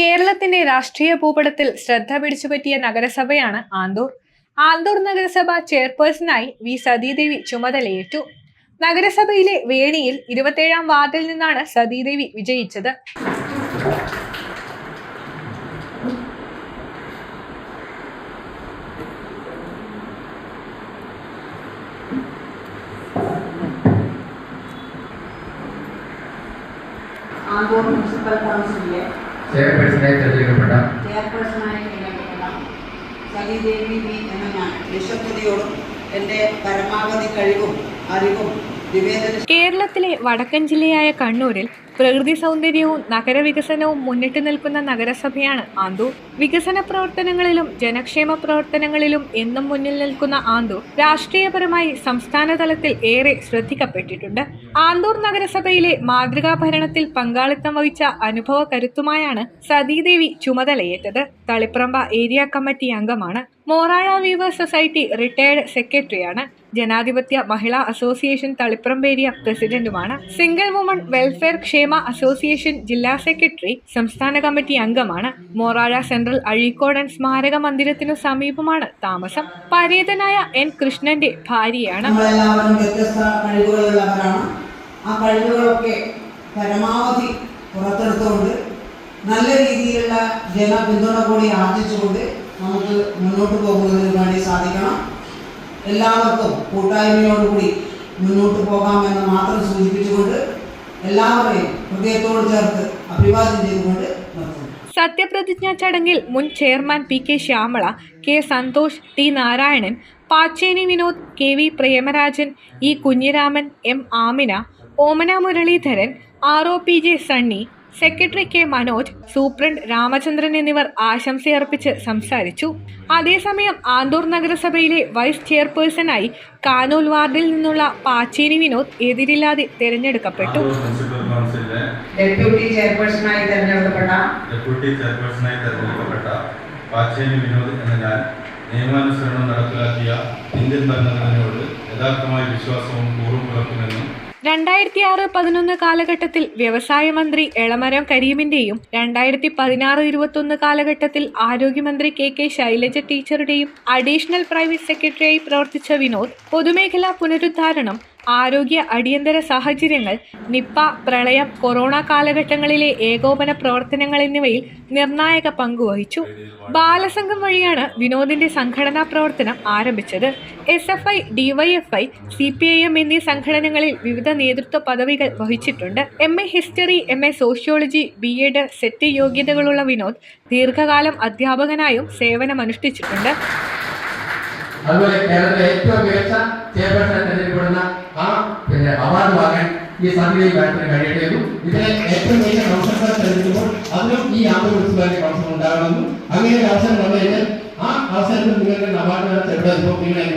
കേരളത്തിന്റെ രാഷ്ട്രീയ ഭൂപടത്തിൽ ശ്രദ്ധ പിടിച്ചുപറ്റിയ നഗരസഭയാണ് ആന്തൂർ. ആന്തൂർ നഗരസഭ ചെയർപേഴ്സണായി വി. സതീദേവി ചുമതലയേറ്റു. നഗരസഭയിലെ വേണിയിൽ ഇരുപത്തേഴാം വാർഡിൽ നിന്നാണ് സതീദേവി വിജയിച്ചത്. ആന്തൂർ മുനിസിപ്പൽ കൗൺസിലിലെ ചെയർപേഴ്സണായി തിരഞ്ഞെടുക്കപ്പെട്ട ചെയർപേഴ്സണായി തിരഞ്ഞെടുക്കുന്ന സലിദേവി വി എന്ന ഞാൻ യശസ്വതിയോടും എന്റെ പരമാവധി കഴിവും അറിവും കേരളത്തിലെ വടക്കൻ ജില്ലയായ കണ്ണൂരിൽ പ്രകൃതി സൗന്ദര്യവും നഗരവികസനവും മുന്നിട്ട് നിൽക്കുന്ന നഗരസഭയാണ് ആന്തൂർ. വികസന പ്രവർത്തനങ്ങളിലും ജനക്ഷേമ പ്രവർത്തനങ്ങളിലും എന്നും മുന്നിൽ നിൽക്കുന്ന ആന്തൂർ രാഷ്ട്രീയപരമായി സംസ്ഥാന തലത്തിൽ ഏറെ ശ്രദ്ധിക്കപ്പെട്ടിട്ടുണ്ട്. ആന്തൂർ നഗരസഭയിലെ മാതൃകാ ഭരണത്തിൽ പങ്കാളിത്തം വഹിച്ച അനുഭവ കരുത്തുമായാണ് സതീദേവി ചുമതലയേറ്റത്. തളിപ്രമ്പ ഏരിയ കമ്മിറ്റി അംഗമാണ്. മോറാഴ വീവേഴ്സ് സൊസൈറ്റി റിട്ടയർഡ് സെക്രട്ടറിയാണ് ജനാധിപത്യ മഹിളാ അസോസിയേഷൻ ഏരിയ പ്രസിഡന്റുമാണ്. സിംഗിൾ വുമൺ വെൽഫെയർ ക്ഷേമ അസോസിയേഷൻ ജില്ലാ സെക്രട്ടറി സംസ്ഥാന കമ്മിറ്റി അംഗമാണ്. മോറാഴ സെൻട്രൽ അഴീക്കോടൻ സ്മാരക മന്ദിരത്തിനു സമീപമാണ് താമസം. പരേതനായ എൻ കൃഷ്ണന്റെ ഭാര്യയാണ്. ആ കഴിവുകളൊക്കെ പരമാവധി പുറത്തെടുത്തുകൊണ്ട് നല്ല രീതിയിലുള്ള ജനപിന്തുണ കൂടി ആർജിച്ചുകൊണ്ട് നമുക്ക് മുന്നോട്ട് പോകുന്നതിന് വേണ്ടി സാധിക്കണം. എല്ലാവർക്കും കൂട്ടായ്മയോടുകൂടി മുന്നോട്ട് പോകാമെന്ന് മാത്രം സൂചിപ്പിച്ചുകൊണ്ട് എല്ലാവരെയും ഹൃദയത്തോട് ചേർത്ത് അഭിവാദ്യം ചെയ്തുകൊണ്ട് സത്യപ്രതിജ്ഞാ ചടങ്ങിൽ മുൻ chairman P K Shyamala K Santhosh T Narayanan Pacheni Vinod K V Premarajan E Kunhiraman M Amina Omana Muraleedharan R O P J Sunny secretary K Manoj superintendent Ramachandran എന്നിവർ ആശംസയർപ്പിച്ച് സംസാരിച്ചു. അതേസമയം ആന്തൂർ നഗരസഭയിലെ വൈസ് ചെയർപേഴ്സണായി കാനൂൽ വാർഡിൽ നിന്നുള്ള പാച്ചേനി വിനോദ് എതിരില്ലാതെ തിരഞ്ഞെടുക്കപ്പെട്ടു. ഡെപ്യൂട്ടി ചെയർപേഴ്സണായി തിരഞ്ഞെടുക്കപ്പെട്ട deputy ചെയർപേഴ്സണായി തെരഞ്ഞെടുക്കപ്പെട്ട പാച്ചേനി വിനോദ് എന്ന ഞാൻ നിയമാനുസരണം നടപ്പിലാക്കിയ ഇന്ത്യൻ ഭരണഘടനയോട് യഥാർത്ഥമായ വിശ്വാസവും കൂറും പുലർത്തുമെന്നും രണ്ടായിരത്തി ആറ് പതിനൊന്ന് കാലഘട്ടത്തിൽ വ്യവസായ മന്ത്രി എളമരം കരീമിന്റെയും രണ്ടായിരത്തി പതിനാറ് ഇരുപത്തൊന്ന് കാലഘട്ടത്തിൽ ആരോഗ്യമന്ത്രി കെ കെ ശൈലജ ടീച്ചറുടെയും അഡീഷണൽ പ്രൈവറ്റ് സെക്രട്ടറിയായി പ്രവർത്തിച്ച വിനോദ് പൊതുമേഖലാ പുനരുദ്ധാരണം ആരോഗ്യ അടിയന്തര സാഹചര്യങ്ങൾ നിപ്പ പ്രളയം കൊറോണ കാലഘട്ടങ്ങളിലെ ഏകോപന പ്രവർത്തനങ്ങൾ എന്നിവയിൽ നിർണായക പങ്കുവഹിച്ചു ബാലസംഘം വഴിയാണ് വിനോദിന്റെ സംഘടനാ പ്രവർത്തനം ആരംഭിച്ചത്. S F I DYFI C P I M എന്നീ സംഘടനകളിൽ വിവിധ നേതൃത്വ പദവികൾ വഹിച്ചിട്ടുണ്ട്. M A history M A sociology B Ed SET യോഗ്യതകളുള്ള Vinod ദീർഘകാലം അധ്യാപകനായും സേവനമനുഷ്ഠിച്ചിട്ടുണ്ട്. അതുപോലെ കേരളത്തിലെ ഏറ്റവും മികച്ച ഈ സമിതിയിൽ വേണ്ടത്തിന് കഴിയട്ടെയും ഇതിലെ ഏറ്റവും മികച്ച കൗൺസിലറെ തിരഞ്ഞെടുക്കുമ്പോൾ അതിനും ഈ ആന്തൂർ മുനിസിപ്പാലിറ്റി കൗൺസിൽ ഉണ്ടാകണമെന്നും അങ്ങനെ ഒരു അവസരം വന്നു കഴിഞ്ഞാൽ ആ അവസരത്തിൽ നിങ്ങൾക്ക് അവാർഡ് ചെറുപ്പം നിങ്ങൾ